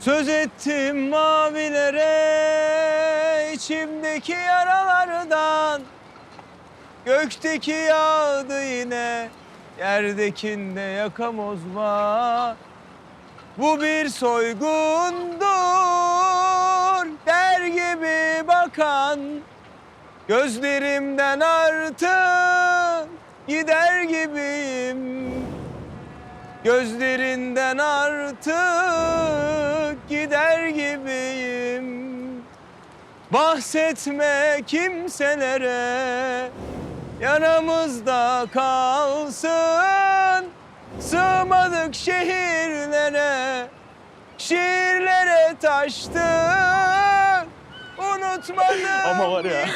Söz ettim mavilere içimdeki yaralardan. Gökteki yağdı yine yerdekinde yakamoz var Bu bir soygundur der gibi bakan. Gözlerimden artık gider gibiyim Gözlerinden artık gider gibiyim Bahsetme kimselere Yanımızda kalsın Sığmadık şehirlere Şiirlere taştık Unutmadım Ama var ya. yine.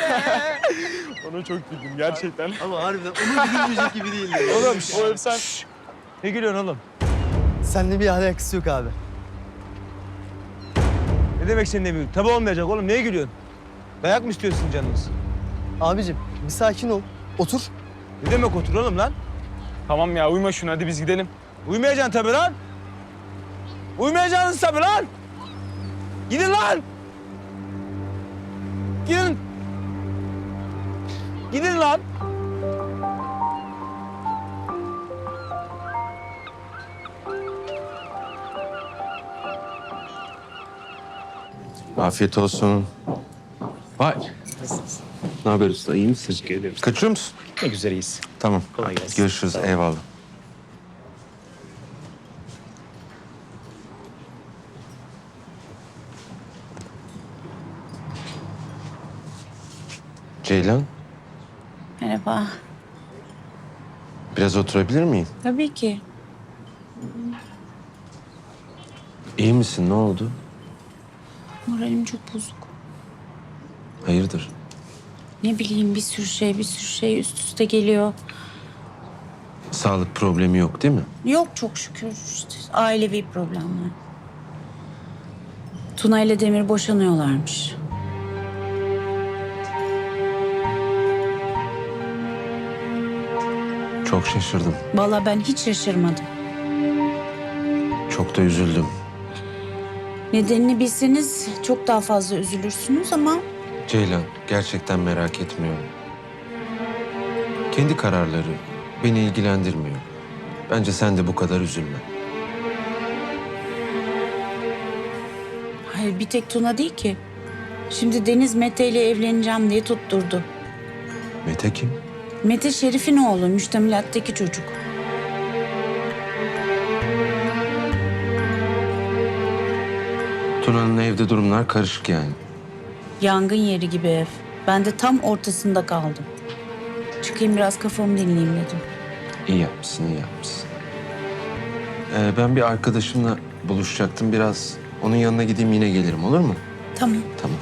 Ona çok güldüm gerçekten. Ama harbiden onun gülmeyecek gibi değil. yani. Oğlum sen ne gülüyorsun oğlum? Seninle bir alakası yok abi. Ne demek senin büyük? Tabi olmayacak oğlum. Neye gülüyorsun? Dayak mı istiyorsun canınız? Abicim bir sakin ol. Otur. Ne demek otur oğlum lan? tamam ya uyma şuna hadi biz gidelim. Uyumayacaksın tabii lan. Uyumayacaksınız tabii lan. Gidin lan. Gidin. Gidin lan. Afiyet olsun. Vay. Ne haber usta? İyi misin? Teşekkür ederim. Kaçıyor musun? Ne güzel iyiyiz. Tamam. Kolay gelsin. Görüşürüz. Ol. Eyvallah. Ceylan, Merhaba. biraz oturabilir miyim? Tabii ki. İyi misin? Ne oldu? Moralim çok bozuk. Hayırdır? Ne bileyim bir sürü şey, bir sürü şey üst üste geliyor. Sağlık problemi yok değil mi? Yok çok şükür işte ailevi problemler. Tuna ile Demir boşanıyorlarmış. Çok şaşırdım. Vallahi ben hiç şaşırmadım. Çok da üzüldüm. Nedenini bilseniz çok daha fazla üzülürsünüz ama Ceylan, gerçekten merak etmiyorum. Kendi kararları beni ilgilendirmiyor. Bence sen de bu kadar üzülme. hayır bir tek Tuna değil ki. Şimdi Deniz Mete ile evleneceğim diye tutturdu. Mete kim? Mete Şerif'in oğlu, müştemilattaki çocuk. Tuna'nın evde durumlar karışık yani. Yangın yeri gibi ev. Ben de tam ortasında kaldım. Çıkayım biraz kafamı dinleyeyim dedim. İyi yapmışsın, iyi yapmışsın. Ee, ben bir arkadaşımla buluşacaktım. Biraz onun yanına gideyim yine gelirim olur mu? Tamam. Tamam.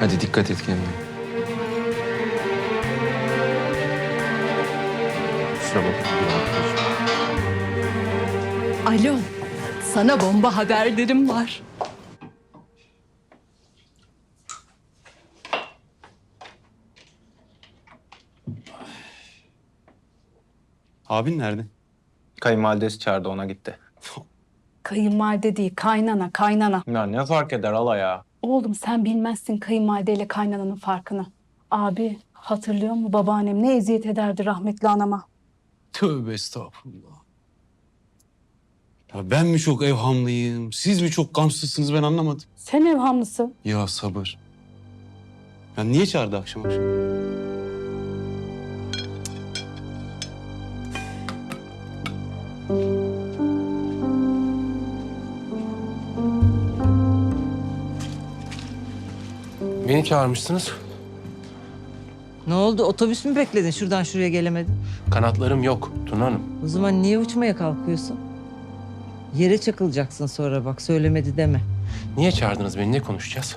Hadi dikkat et kendine. Kusura bakma. bir arkadaşım. Alo, sana bomba haberlerim var. Abin nerede? Kayınvalidesi çağırdı ona gitti. Kayınvalide değil, kaynana, kaynana. Ya ne fark eder hala ya? Oğlum sen bilmezsin kayınvalideyle kaynananın farkını. Abi, hatırlıyor musun babaannem ne eziyet ederdi rahmetli anama? Tövbe estağfurullah. Ya ben mi çok evhamlıyım, siz mi çok gamsızsınız ben anlamadım. Sen evhamlısın. Ya sabır. Ya niye çağırdı akşam akşam? Beni çağırmışsınız. Ne oldu? Otobüs mü bekledin? Şuradan şuraya gelemedin. Kanatlarım yok Tuna Hanım. O zaman niye uçmaya kalkıyorsun? Yere çakılacaksın sonra bak söylemedi deme. Niye çağırdınız beni? Ne konuşacağız?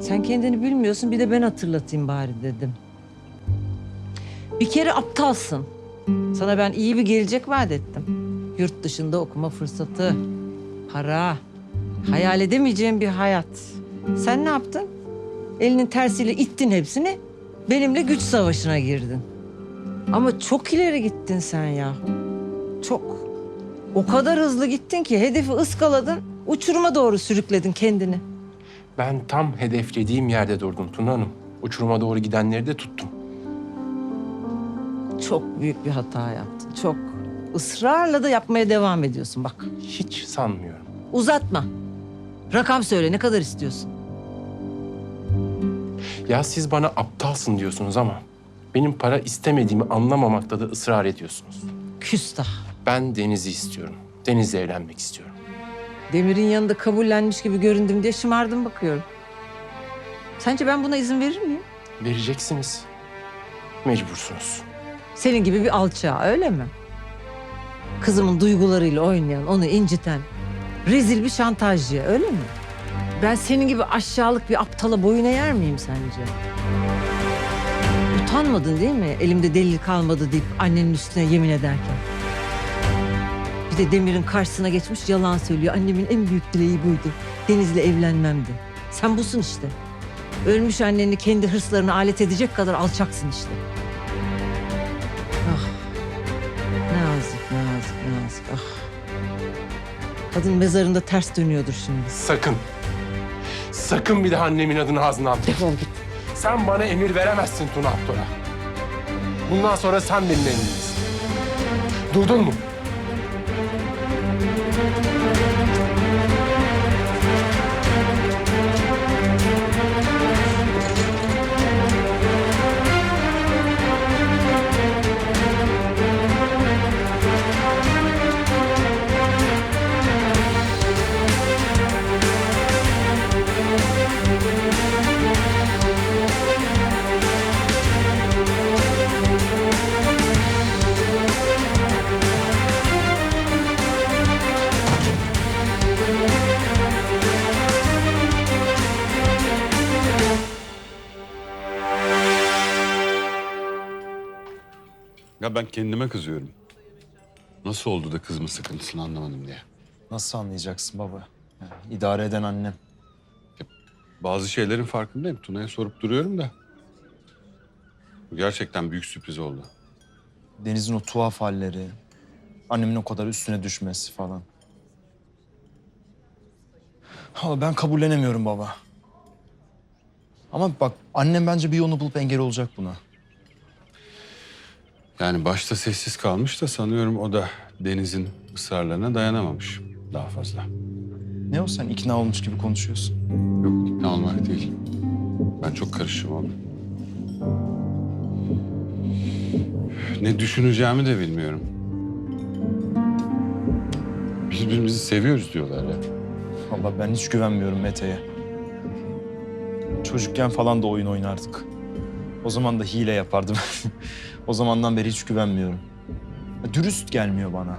Sen kendini bilmiyorsun bir de ben hatırlatayım bari dedim. Bir kere aptalsın. Sana ben iyi bir gelecek vaat ettim. Yurt dışında okuma fırsatı, para, hayal edemeyeceğim bir hayat. Sen ne yaptın? Elinin tersiyle ittin hepsini. Benimle güç savaşına girdin. Ama çok ileri gittin sen ya. Çok. O kadar hızlı gittin ki hedefi ıskaladın, uçuruma doğru sürükledin kendini. Ben tam hedeflediğim yerde durdum Tuna Hanım. Uçuruma doğru gidenleri de tuttum. Çok büyük bir hata yaptın, çok. Israrla da yapmaya devam ediyorsun bak. Hiç sanmıyorum. Uzatma. Rakam söyle, ne kadar istiyorsun? Ya siz bana aptalsın diyorsunuz ama benim para istemediğimi anlamamakta da ısrar ediyorsunuz. Küstah. Ben Deniz'i istiyorum. Deniz'le evlenmek istiyorum. Demir'in yanında kabullenmiş gibi göründüm diye şımardım bakıyorum. Sence ben buna izin verir miyim? Vereceksiniz. Mecbursunuz. Senin gibi bir alçağa öyle mi? Kızımın duygularıyla oynayan, onu inciten, rezil bir şantajcıya öyle mi? Ben senin gibi aşağılık bir aptala boyun eğer miyim sence? Utanmadın değil mi? Elimde delil kalmadı deyip annenin üstüne yemin ederken. Bir de Demir'in karşısına geçmiş yalan söylüyor. Annemin en büyük dileği buydu. Deniz'le evlenmemdi. Sen busun işte. Ölmüş anneni kendi hırslarına alet edecek kadar alçaksın işte. Ah. Nazik, nazik, nazik. Ah. Kadın mezarında ters dönüyordur şimdi. Sakın. Sakın bir daha annemin adını ağzına alma. Defol git. Sen bana emir veremezsin Tuna Aktor'a. Bundan sonra sen benim emrimdesin. Duydun mu? Ben kendime kızıyorum. Nasıl oldu da kızımın sıkıntısını anlamadım diye. Nasıl anlayacaksın baba? Yani idare eden annem. Bazı şeylerin farkındayım. Tuna'ya sorup duruyorum da. Bu gerçekten büyük sürpriz oldu. Deniz'in o tuhaf halleri. Annemin o kadar üstüne düşmesi falan. Ama ben kabullenemiyorum baba. Ama bak annem bence bir yolunu bulup engel olacak buna. Yani başta sessiz kalmış da sanıyorum o da Deniz'in ısrarlarına dayanamamış daha fazla. Ne o sen ikna olmuş gibi konuşuyorsun. Yok ikna olmak değil. Ben çok karışım oldum. Ne düşüneceğimi de bilmiyorum. Birbirimizi seviyoruz diyorlar ya. Vallahi ben hiç güvenmiyorum Mete'ye. Çocukken falan da oyun oynardık. O zaman da hile yapardım. o zamandan beri hiç güvenmiyorum. Ya Dürüst gelmiyor bana.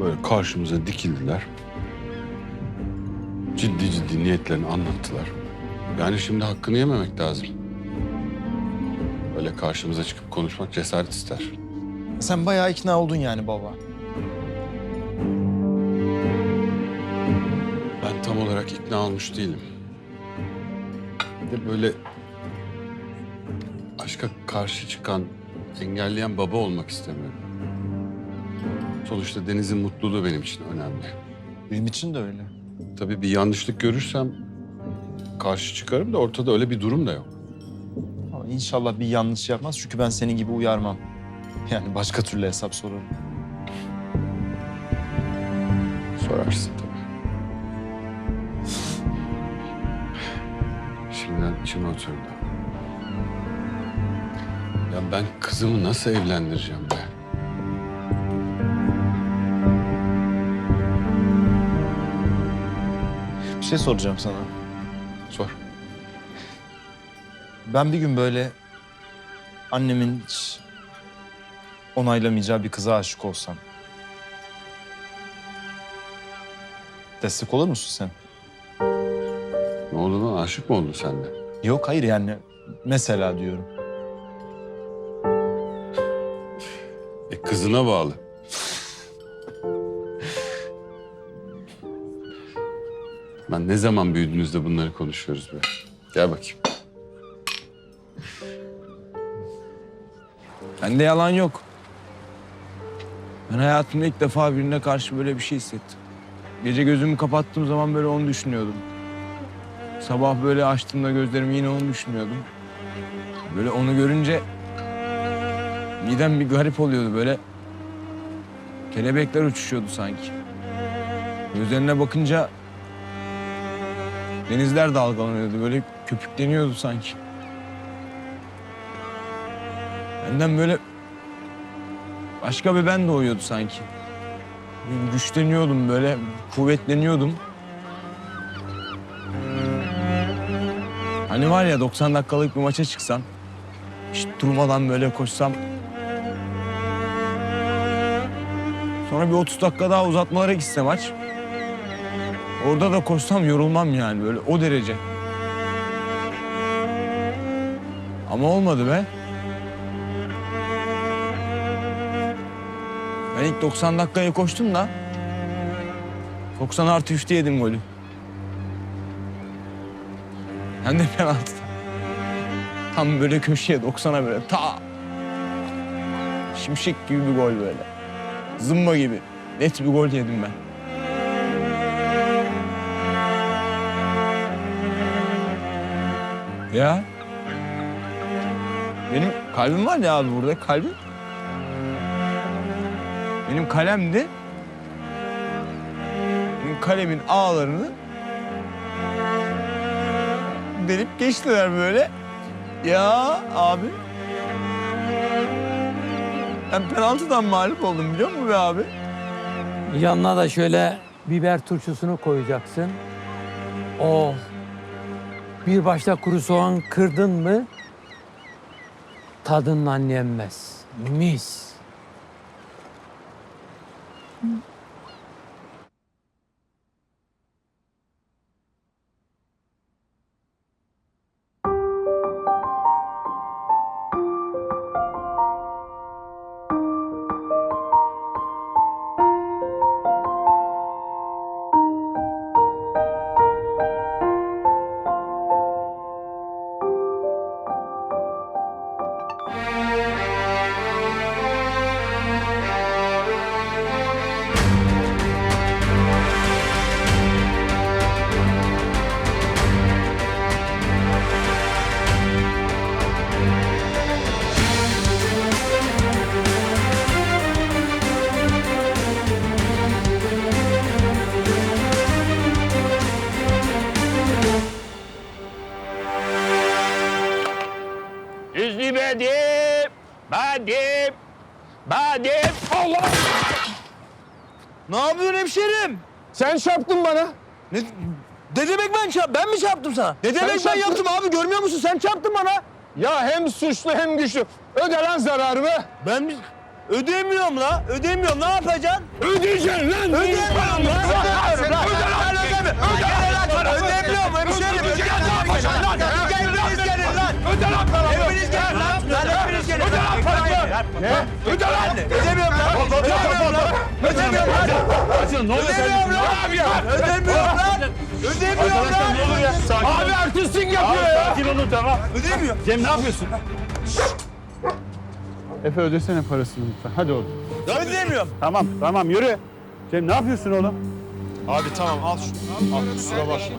Böyle karşımıza dikildiler. Ciddi ciddi niyetlerini anlattılar. Yani şimdi hakkını yememek lazım. Öyle karşımıza çıkıp konuşmak cesaret ister. Sen bayağı ikna oldun yani baba. Ben tam olarak ikna olmuş değilim. Bir de böyle karşı çıkan, engelleyen baba olmak istemiyorum. Sonuçta Deniz'in mutluluğu benim için önemli. Benim için de öyle. Tabii bir yanlışlık görürsem karşı çıkarım da ortada öyle bir durum da yok. Ama inşallah bir yanlış yapmaz çünkü ben senin gibi uyarmam. Yani başka türlü hesap sorarım. Sorarsın tabii. Şimdiden içime oturdu. Ya ben kızımı nasıl evlendireceğim be? Bir şey soracağım sana. Sor. Ben bir gün böyle annemin hiç onaylamayacağı bir kıza aşık olsam. Destek olur musun sen? Ne oldu lan? Aşık mı oldun sen de? Yok hayır yani mesela diyorum. Kızına bağlı. Ben ne zaman büyüdüğünüzde bunları konuşuyoruz be. Gel bakayım. Bende yalan yok. Ben hayatımda ilk defa birine karşı böyle bir şey hissettim. Gece gözümü kapattığım zaman böyle onu düşünüyordum. Sabah böyle açtığımda gözlerimi yine onu düşünüyordum. Böyle onu görünce midem bir garip oluyordu böyle. Kelebekler uçuşuyordu sanki. Gözlerine bakınca denizler dalgalanıyordu. Böyle köpükleniyordu sanki. Benden böyle başka bir ben doğuyordu sanki. Güçleniyordum böyle, kuvvetleniyordum. Hani var ya 90 dakikalık bir maça çıksam, hiç durmadan böyle koşsam. Sonra bir 30 dakika daha uzatmalara gitse maç. Orada da koşsam yorulmam yani böyle o derece. Ama olmadı be. Ben ilk 90 dakikaya koştum da 90 artı 3'te yedim golü. Hem de penaltıda. Tam böyle köşeye 90'a böyle ta. Şimşek gibi bir gol böyle. Zımba gibi. Net bir gol yedim ben. Ya. Benim kalbim var ya abi burada kalbim. Benim kalemdi. Benim kalemin ağlarını delip geçtiler böyle. Ya abi. Ben penaltıdan mağlup oldum biliyor musun be abi? Yanına da şöyle biber turşusunu koyacaksın. Oh. Bir başta kuru soğan kırdın mı tadından yenmez. Mis. Hüsnü bedim. Allah! Ne yapıyorsun hemşerim? Sen çarptın bana. Ne, ne demek ben çarp? Ben mi çarptım sana? Ne demek ben yaptım abi? Görmüyor musun? Sen çarptın bana. Ya hem suçlu hem güçlü. Öde lan zararımı. Ben mi? Ödemiyorum la. Ödemiyorum. Ne yapacaksın? Ödeyeceksin lan. Ödemiyorum lan. Ödemiyorum lan. Ben ödemiyorum. Ödemiyorum hemşerim. Ödemiyorum. Hepiniz gelin lan. Öde lan paramı. Hepiniz gelin lan. Lan hepiniz gelin. Öde lan paramı. Ne? Öde lan. Ödemiyorum lan. Ödemiyorum lan. Ödemiyorum lan. Ne oluyor Ödemiyorum lan. Ne yapıyorsun? Ödemiyorum lan. Ödemiyorum lan. Abi artistlik yapıyor ya. Sakin olun tamam. Ödemiyor. Cem ne yapıyorsun? Efe ödesene parasını lütfen. Hadi oğlum. Ödemiyorum. Tamam tamam yürü. Cem ne yapıyorsun oğlum? Abi tamam al şunu. Al kusura bakma.